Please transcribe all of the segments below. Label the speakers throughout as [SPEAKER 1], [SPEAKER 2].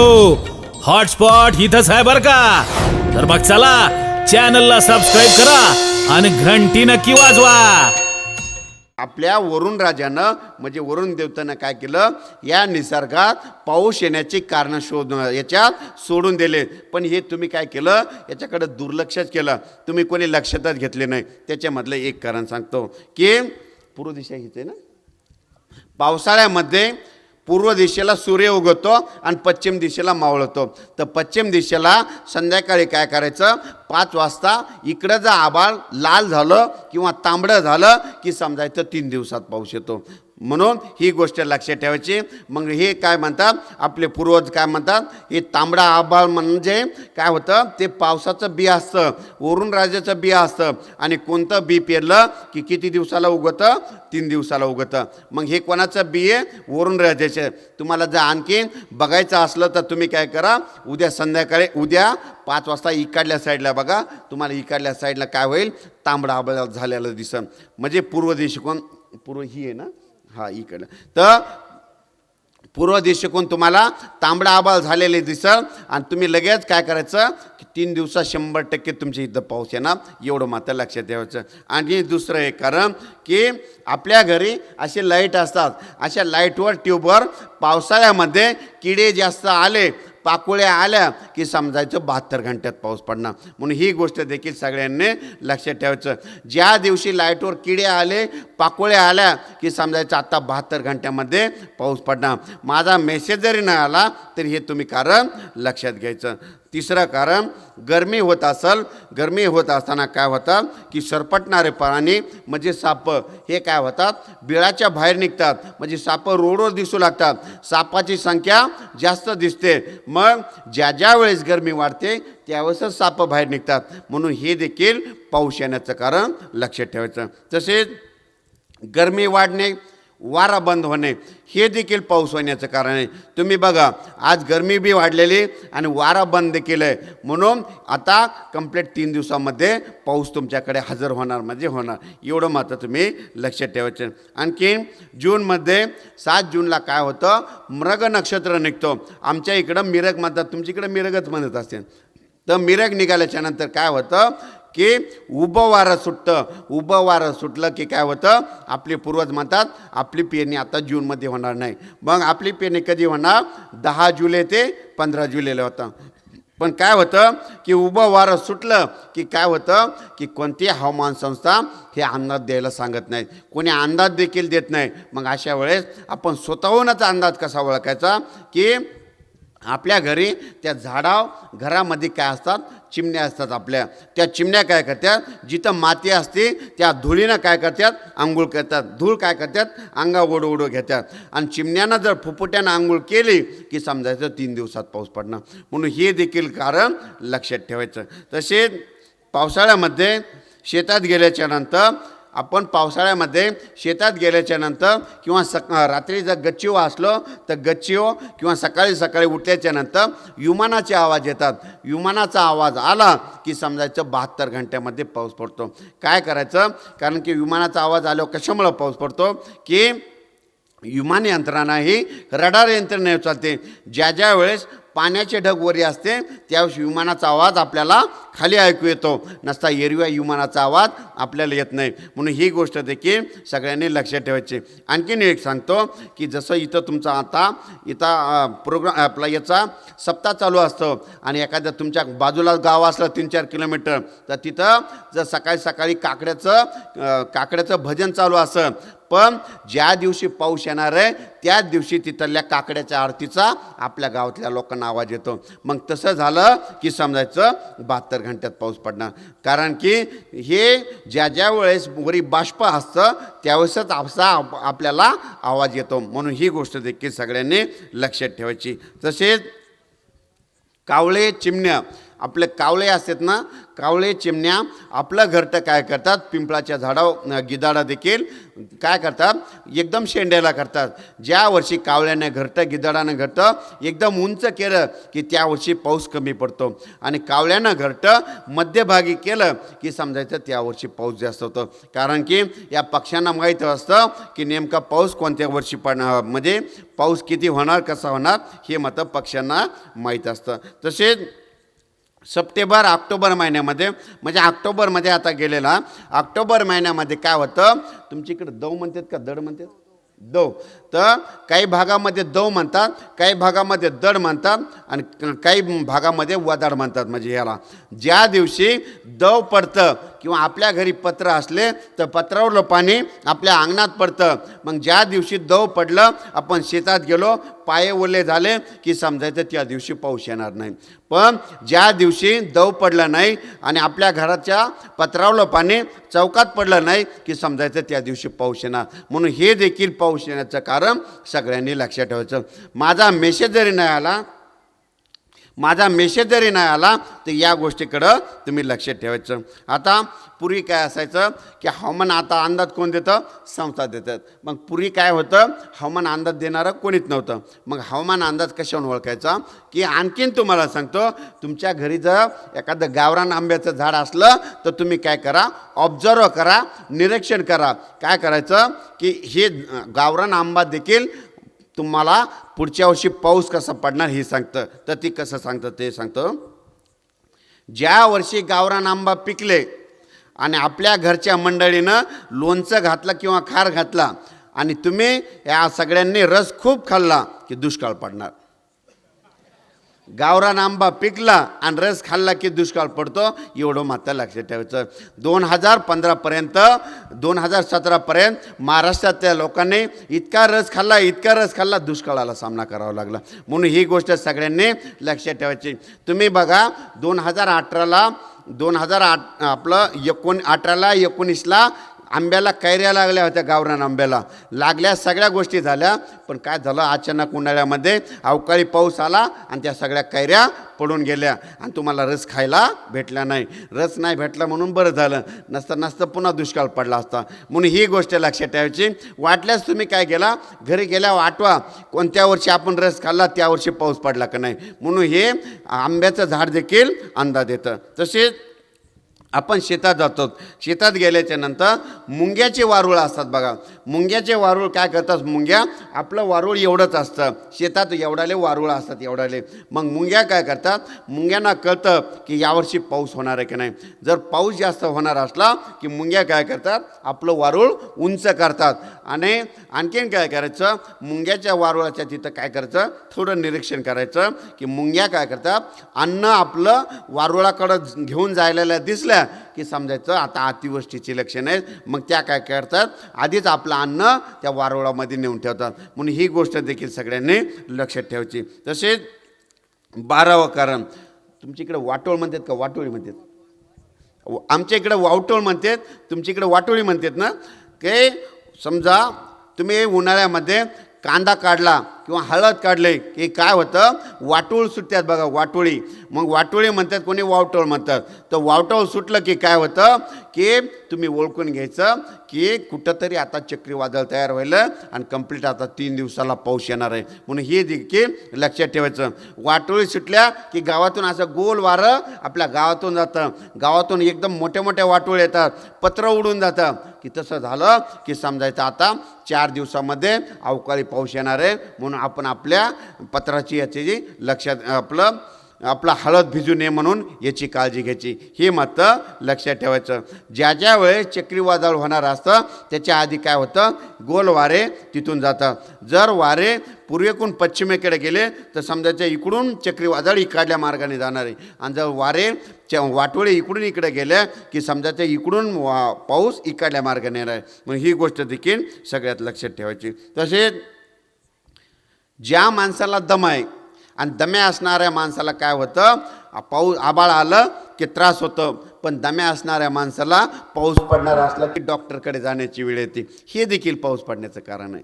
[SPEAKER 1] Hotspot इथंच आहे बर का? तर मग चला चॅनलला सबस्क्राईब करा आणि घंटी नक्की वाजवा.
[SPEAKER 2] आपल्या वरुण राजानं म्हणजे वरुण देवतानं काय केलं? या निसर्गात पाऊस येण्याची कारणं शोध याच्यात सोडून दिले. पण हे तुम्ही काय केलं? याच्याकडे दुर्लक्षच केलं. तुम्ही कोणी लक्षातच घेतले नाही. त्याच्यामधलं एक कारण सांगतो की पूर्व दिशा घेते ना? पावसाळ्यामध्ये पूर्व दिशेला सूर्य उगवतो आणि पश्चिम दिशेला मावळतो तर पश्चिम दिशेला संध्याकाळी काय करायचं? पाच वाजता इकडं जर आबाळ लाल झालं किंवा तांबडं झालं की समजायचं तीन दिवसात पाऊस येतो. म्हणून ही गोष्ट लक्षात ठेवायची. मग हे काय म्हणतात? आपले पूर्वज काय म्हणतात? हे तांबडा आबाळ म्हणजे काय होतं? ते पावसाचं बी असतं. वरुण राजाचं बी असतं. आणि कोणतं बी पेरलं की किती दिवसाला उगवतं तीन दिवसाला उगवतं मग हे कोणाचं बी आहे? वरुण राजाचे तुम्हाला जर आणखीन बघायचं असलं तर तुम्ही काय करा? उद्या संध्याकाळी उद्या पाच वाजता इकडल्या साईडला बघा. तुम्हाला इकडल्या साईडला काय होईल? तांबडा आबाळ झालेलं दिसन. म्हणजे पूर्व दिशा कोण? पूर्व ही आहे ना? हा इकडं तर पूर्व दिशेकून तुम्हाला तांबडा आबाल झालेले दिसल आणि तुम्ही लगेच काय करायचं की तीन दिवसात शंभर टक्के तुमच्या इथं पाऊस येणार. एवढं मात्र लक्षात ठेवायचं. आणि दुसरं एक कारण की आपल्या घरी असे लाइट असतात. अशा लाईटवर ट्यूबवर पावसाळ्यामध्ये किडे जास्त आले पाकोळ्या आल्या की समजायचं बहात्तर घंट्यात पाऊस पडणार. म्हणून ही गोष्ट देखील सगळ्यांनी लक्षात ठेवायचं. ज्या दिवशी लाईटवर किडे आले पाकोळ्या आल्या की समजायचं आत्ता बहात्तर घंट्यामध्ये पाऊस पडणार. माझा मेसेज जरी नाही आला तरी हे तुम्ही कारण लक्षात घ्यायचं. तिसरं कारण गरमी होत असेल गरमी होत असताना काय होतं की सरपटणारे प्राणी म्हणजे साप हे काय होतात? बिळाच्या बाहेर निघतात. म्हणजे साप रोडवर दिसू लागतात. सापाची संख्या जास्त दिसते. मग ज्या ज्या वेळेस गरमी वाढते त्यावेळेसच साप बाहेर निघतात. म्हणून हे देखील पाऊस येण्याचं कारण लक्षात ठेवायचं. तसेच गरमी वाढणे वारा बंद होणे हे देखील पाऊस होण्याचं कारण आहे. तुम्ही बघा आज गरमी बी वाढलेली आणि वारा बंद देखील आहे. म्हणून आता कंप्लीट तीन दिवसामध्ये पाऊस तुमच्याकडे हजर होणार म्हणजे होणार. एवढं मात्र तुम्ही लक्षात ठेवायचं. आणखी जूनमध्ये सात जूनला काय होतं? मृग नक्षत्र निघतो. आमच्या इकडं मिरग म्हणतात तुमच्याकडं मिरगच म्हणत असते तर मिरग निघाल्याच्यानंतर काय होतं? की उभं वारं सुटतं. उभं वारं सुटलं की काय होतं? आपले पूर्वज म्हणतात आपली पेरणी आता जूनमध्ये होणार नाही. मग आपली पेरणी कधी होणार? दहा जुलै ते पंधरा जुलैला होतं. पण काय होतं? की उभं वारं सुटलं की काय होतं? की कोणती हवामान संस्था हे अंदाज द्यायला सांगत नाहीत. कोणी अंदाज देखील देत नाही. मग अशा वेळेस आपण स्वतःहूनच अंदाज कसा ओळखायचा? की आपल्या घरी त्या झाडाव घरामध्ये काय असतात? चिमण्या असतात आपल्या. त्या चिमण्या काय करतात? जिथं माती असते त्या धुळीनं काय करतात? आंघोळ करतात. धूळ काय करतात? अंगा ओढ ओढू घेतात. आणि चिमण्यानं जर फुफुट्यानं आंघोळ केली की समजायचं तीन दिवसात पाऊस पडणार म्हणून हे देखील कारण लक्षात ठेवायचं. तसेच पावसाळ्यामध्ये शेतात गेल्याच्यानंतर आपण पावसाळ्यामध्ये शेतात गेल्याच्यानंतर किंवा सक रात्री जर गच्चीव असलो तर गच्चीव किंवा सकाळी सकाळी उठल्याच्यानंतर विमानाचे आवाज येतात. विमानाचा आवाज आला की समजायचं बहात्तर घंट्यामध्ये पाऊस पडतो. काय करायचं? कारण की विमानाचा आवाज आल्यावर कशामुळं पाऊस पडतो? की विमान यंत्रणा ही रडार यंत्रणेवर चालते. ज्या ज्या वेळेस पाण्याचे ढग वरी असते त्यावेळेस विमानाचा आवाज आपल्याला खाली ऐकू येतो नसता एरव्या विमानाचा आवाज आपल्याला येत नाही. म्हणून ही गोष्ट देखील सगळ्यांनी लक्षात ठेवायची. आणखीन एक सांगतो की जसं इथं तुमचा आता इथं प्रोग्राम आपला याचा सप्ताह चालू असतो आणि एखाद्या तुमच्या बाजूला गाव असलं तीन चार किलोमीटर तर तिथं जर सकाळी सकाळी काकड्याचं काकड्याचं भजन चालू असं पण ज्या दिवशी पाऊस येणार आहे त्याच दिवशी तिथल्या काकड्याच्या आरतीचा आपल्या गावातल्या लोकांना आवाज येतो. मग तसं झालं की समजायचं बहात्तर घंट्यात पाऊस पडणार. कारण की हे ज्या ज्या वेळेस वरी बाष्प असतं त्यावेळेसच असा आप- आपल्याला आवाज येतो. म्हणून ही गोष्ट देखील सगळ्यांनी लक्षात ठेवायची. तसेच कावळे चिमण्या आपले कावळे असतात ना कावळे चिमण्या आपलं घरटं काय करतात पिंपळाच्या झाडावर गिदाडा देखील काय करतात एकदम शेंड्याला करतात. ज्या वर्षी कावळ्याने घरटं गिदाडानं घरटं एकदम उंच केलं की त्या वर्षी पाऊस कमी पडतो. आणि कावळ्यानं घरटं मध्यभागी केलं की समजायचं त्या वर्षी पाऊस जास्त होतो. कारण की या पक्ष्यांना माहीत असतं की नेमका पाऊस कोणत्या वर्षी पडणार म्हणजे पाऊस किती होणार कसा होणार हे मात्र पक्ष्यांना माहीत असतं. तसेच सप्टेंबर ऑक्टोबर महिन्यामध्ये. म्हणजे ऑक्टोबरमध्ये आता गेलेला. ऑक्टोबर महिन्यामध्ये काय होतं? तुमच्या इकडे दव म्हणतात का? दड म्हणतात? दव. तर काही भागामध्ये दव म्हणतात काही भागामध्ये दड म्हणतात आणि काही भागामध्ये वदाड म्हणतात म्हणजे याला ज्या दिवशी दव पडतं किंवा आपल्या घरी पत्र असले तर पत्रावरलं पाणी आपल्या अंगणात पडतं. मग ज्या दिवशी दव पडलं आपण शेतात गेलो पाये ओले झाले की समजायचं त्या दिवशी पाऊस येणार नाही. पण ज्या दिवशी दव पडलं नाही आणि आपल्या घराच्या पत्रावलं पाणी चौकात पडलं नाही की समजायचं त्या दिवशी पाऊस येणार. म्हणून हे देखील पाऊस येण्याचं कारण कारण सगळ्यांनी लक्षात ठेवायचं. माझा मेसेज जरी नाही आला माझा मेसेज जरी नाही आला तर या गोष्टीकडं तुम्ही लक्ष ठेवायचं. आता पूर्वी काय असायचं की हवामान आता अंदाज कोण देतं? संस्था देतात. मग पूर्वी काय होतं? हवामान अंदाज देणारं कोणीच नव्हतं. मग हवामान अंदाज कशावरून ओळखायचा? की आणखीन तुम्हाला सांगतो तुमच्या घरी जर एखादं गावरान आंब्याचं झाड असलं तर तुम्ही काय करा? ऑब्झर्व करा निरीक्षण करा. काय करायचं? की हे गावरान आंबा देखील तुम्हाला पुढच्या वर्षी पाऊस कसा पडणार हे सांगतं. तर ती कसं सांगतं ते सांगतं. ज्या वर्षी गावरान आंबा पिकले आणि आपल्या घरच्या मंडळीनं लोणचं घातलं किंवा खार घातला आणि तुम्ही या सगळ्यांनी रस खूप खाल्ला की दुष्काळ पडणार. गावरान आंबा पिकला आणि रस खाल्ला की दुष्काळ पडतो एवढं मात्र लक्षात ठेवायचं. दोन हजार पंधरापर्यंत दोन हजार सतरापर्यंत महाराष्ट्रातल्या लोकांनी इतका रस खाल्ला इतका रस खाल्ला दुष्काळाला सामना करावा लागला. म्हणून ही गोष्ट सगळ्यांनी लक्षात ठेवायची. तुम्ही बघा दोन हजार अठराला दोन हजार आठ आपलं एकोण अठराला एकोणीसला आंब्याला कैऱ्या लागल्या होत्या गावरान आंब्याला. लागल्या सगळ्या गोष्टी झाल्या पण काय झालं? अचानक उन्हाळ्यामध्ये अवकाळी पाऊस आला आणि त्या सगळ्या कैऱ्या पडून गेल्या. आणि तुम्हाला रस खायला भेटला नाही. रस नाही भेटला म्हणून बरं झालं. नसतं नसतं पुन्हा दुष्काळ पडला असता. म्हणून ही गोष्ट लक्षात ठेवायची. वाटल्यास तुम्ही काय केला? घरी गेल्यावर आठवा कोणत्या वर्षी आपण रस खाल्ला त्या वर्षी पाऊस पडला का नाही? म्हणून हे आंब्याचं झाड देखील अंदाज येतं. तसेच आपण शेतात जातो. शेतात गेल्याच्यानंतर मुंग्याचे वारुळ असतात बघा. मुंग्याचे वारुळ काय करतात? मुंग्या आपलं वारुळ एवढंच असतं. शेतात एवढाले वारुळ असतात एवढाले मग मुंग्या काय करतात? मुंग्यांना कळतं की यावर्षी पाऊस होणार आहे की नाही. जर पाऊस जास्त होणार असला की मुंग्या काय करतात? आपलं वारुळ उंच करतात. आणि आणखीन काय करायचं? मुंग्याच्या वारुळाच्या तिथं काय करायचं? थोडं निरीक्षण करायचं की मुंग्या काय करतात? अन्न आपलं वारुळाकडं घेऊन जायला दिसल्या की समजायचं आता अतिवृष्टीची लक्षणं आहेत. मग त्या काय करतात? आधीच आपलं अन्न त्या वारुळामध्ये नेऊन ठेवतात. म्हणून ही गोष्ट देखील सगळ्यांनी लक्षात ठेवायची. तसेच बारावं कारण तुमच्या इकडे वाटोळ म्हणतात का? वाटोळी म्हणतात. आमच्या इकडे वावटोळ म्हणतात तुमच्या इकडे वाटोळी म्हणतात ना? की समजा तुम्ही उन्हाळ्यामध्ये कांदा काढला किंवा हळद काढले की काय होतं? वाटोळ सुटतात बघा वाटोळी. मग वाटोळी म्हणतात कोणी वावटोळ म्हणतात. तर वावटोळ सुटलं की काय होतं? की तुम्ही ओळखून घ्यायचं की कुठंतरी आता चक्रीवादळ तयार व्हायलं आणि कंप्लीट आता तीन दिवसाला पाऊस येणार आहे. म्हणून हे देखील लक्षात ठेवायचं. वाटोळी सुटल्या की गावातून असं गोल वारं आपल्या गावातून जातं. गावातून एकदम मोठ्या मोठ्या वाटोळ येतात. पत्र उडून जातं. की तसं झालं की समजायचं आता चार दिवसामध्ये अवकाळी पाऊस येणार आहे. म्हणून आपण आपल्या पत्राची याची जी लक्षात आपलं आपला हळद भिजू नये म्हणून याची काळजी घ्यायची. हे मात्र लक्षात ठेवायचं. ज्या ज्या वेळेस चक्रीवादळ होणार असतं त्याच्या आधी काय होतं? गोल वारे तिथून जातं. जर वारे पूर्वेकडून पश्चिमेकडे गेले तर समजायचं इकडून चक्रीवादळ इकडल्या मार्गाने जाणार. आहे आणि जर वारे च्या वाटोळे इकडून इकडे गेले की समजायचं इकडून वा पाऊस इकडल्या मार्गाने येणार आहे. म्हणून ही गोष्ट देखील सगळ्यात लक्षात ठेवायची. तसेच ज्या माणसाला दम आहे आणि दम्या असणाऱ्या माणसाला काय होतं? पाऊस आबाळ आलं की त्रास होतं. पण दम्या असणाऱ्या माणसाला पाऊस पडणारा असला की डॉक्टरकडे जाण्याची वेळ येते. हे देखील पाऊस पडण्याचं कारण आहे.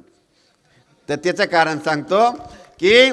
[SPEAKER 2] तर त्याचं कारण सांगतो की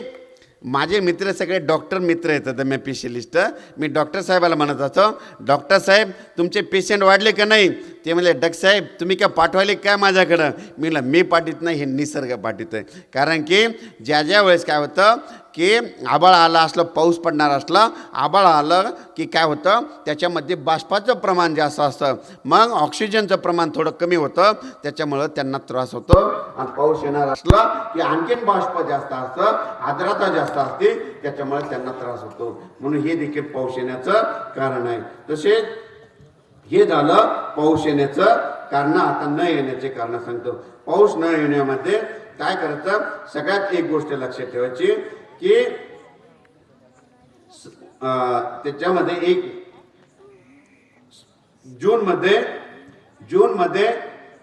[SPEAKER 2] माझे मित्र सगळे डॉक्टर मित्र येतात मी पेशलिस्ट मी डॉक्टर साहेबाला म्हणत असतो डॉक्टर साहेब तुमचे पेशंट वाढले का नाही? ते म्हणले डॉक्टर साहेब तुम्ही काय पाठवायले काय माझ्याकडं? मी म्हणलं मी पाठवत नाही हे निसर्ग पाठवत आहे. कारण की ज्या ज्या वेळेस काय होतं की आबाळ आलं असलं पाऊस पडणार असला आबाळ आलं की काय होतं? त्याच्यामध्ये बाष्पाचं प्रमाण जास्त असतं मग ऑक्सिजनचं प्रमाण थोडं कमी होतं त्याच्यामुळं त्यांना त्रास होतो. आणि पाऊस येणार असला की आणखीन बाष्प जास्त असतं आर्द्रता जास्त असते त्याच्यामुळे त्यांना त्रास होतो. म्हणून हे देखील पाऊस येण्याचं कारण आहे. तसेच हे झालं पाऊस येण्याचं कारण आता न येण्याचे कारण सांगतो. पाऊस न येण्यामध्ये काय करायचं? सगळ्यात एक गोष्ट लक्षात ठेवायची की त्याच्यामध्ये अं, त्याच्यामध्ये एक जून मध्ये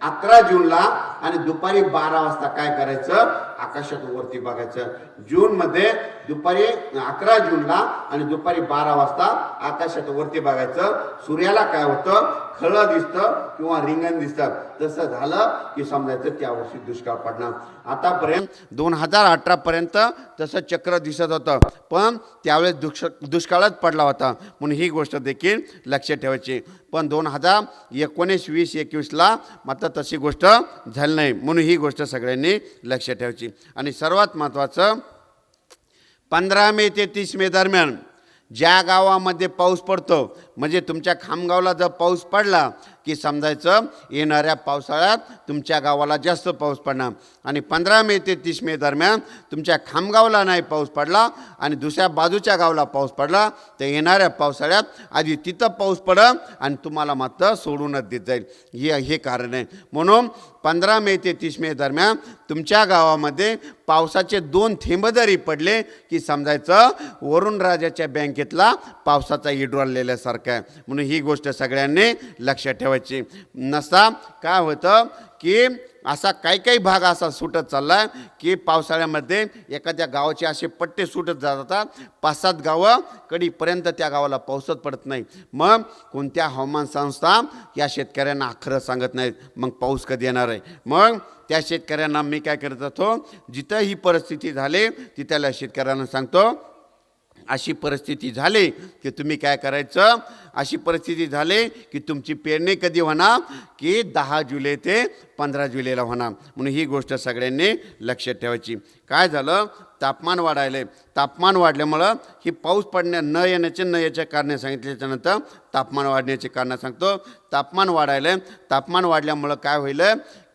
[SPEAKER 2] अकरा जूनला आणि दुपारी बारा वाजता काय करायचं? आकाशात वरती बघायचं. जून मध्ये दुपारी अकरा जूनला आणि दुपारी बारा वाजता आकाशात वरती बघायचं. सूर्याला काय होतं? खळं दिसतं किंवा रिंगण दिसतं. तसं झालं की समजायचं त्यावर्षी दुष्काळ पडणार. आतापर्यंत दोन हजार अठरापर्यंत तसं चक्र दिसत होतं. पण त्यावेळेस दुष् दुष्काळच पडला होता. म्हणून ही गोष्ट देखील लक्षात ठेवायची. पण दोन हजार एकोणीस वीस एकवीसला मात्र तशी गोष्ट झाली नाही. म्हणून ही गोष्ट सगळ्यांनी लक्षात ठेवायची. आणि सर्वात महत्त्वाचं पंधरा मे ते तीस मे दरम्यान ज्या गावामध्ये पाऊस पडतो म्हणजे तुमच्या खामगावला जर पाऊस पडला की समजायचं. येणाऱ्या पावसाळ्यात तुमच्या गावाला जास्त पाऊस पडणार. आणि पंधरा मे ते तीस मे दरम्यान तुमच्या खामगावला नाही पाऊस पडला आणि दुसऱ्या बाजूच्या गावाला पाऊस पडला तर येणाऱ्या पावसाळ्यात आधी तिथं पाऊस पडं आणि तुम्हाला मात्र सोडूनच देत जाईल. हे हे कारण आहे. म्हणून पंधरा मे ते तीस मे दरम्यान तुमच्या गावामध्ये पावसाचे दोन थेंब जरी पडले की समजायचं वरुण राजाच्या बँकेतला पावसाचा इडवळलेल्यासारखा आहे. म्हणून ही गोष्ट सगळ्यांनी लक्षात ठेवायची. नसा काय होतं की असा काही काही भाग असा सुटत चालला आहे की पावसाळ्यामध्ये एखाद्या गावाचे असे पट्टे सुटत जातात. पाच सात गावं कडीपर्यंत त्या गावाला पाऊसच पडत नाही मग कोणत्या हवामान संस्था या शेतकऱ्यांना खरं सांगत नाहीत? मग पाऊस कधी येणार आहे? मग त्या शेतकऱ्यांना मी काय करत असतो जिथं ही परिस्थिती झाली तिथल्या शेतकऱ्यांना सांगतो अशी परिस्थिती झाली की तुम्ही काय करायचं? अशी परिस्थिती झाली की तुमची पेरणी कधी होणार? की दहा जुलै ते पंधरा जुलैला होणार. म्हणून ही गोष्ट सगळ्यांनी लक्षात ठेवायची. काय झालं? तापमान वाढायलं. तापमान वाढल्यामुळं ही पाऊस पडण्या न येण्याचे न याच्या कारणे सांगितल्याच्यानंतर तापमान वाढण्याचे कारणं सांगतो. तापमान वाढायलं. तापमान वाढल्यामुळं काय होईल?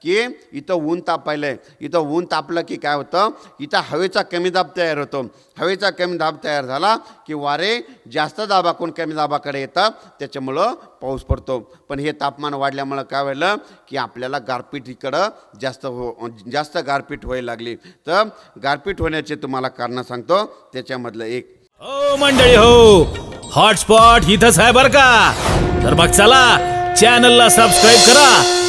[SPEAKER 2] की इथं ऊन तापायलं आहे इथं ऊन तापलं की काय होतं? इथं हवेचा कमी दाब तयार होतो. हवेचा कमी दाब तयार झाला की वारे जास्त दाबाकडून कमी दाबाकडे येतात त्याच्यामुळं पाऊस पडतो. पण हे तापमान वाढल्यामुळं काय व्हायलं? की आपल्याला गारपीट इकडं जास्त हो जास्त गारपीट व्हायला लागली. तर गारपीट होण्याचे तुम्हाला कारणं सांगतो. त्याच्यामधलं एक
[SPEAKER 1] हो मंडळी हो. हॉटस्पॉट इथंच आहे बर का? तर मग चला चॅनलला सबस्क्राईब करा.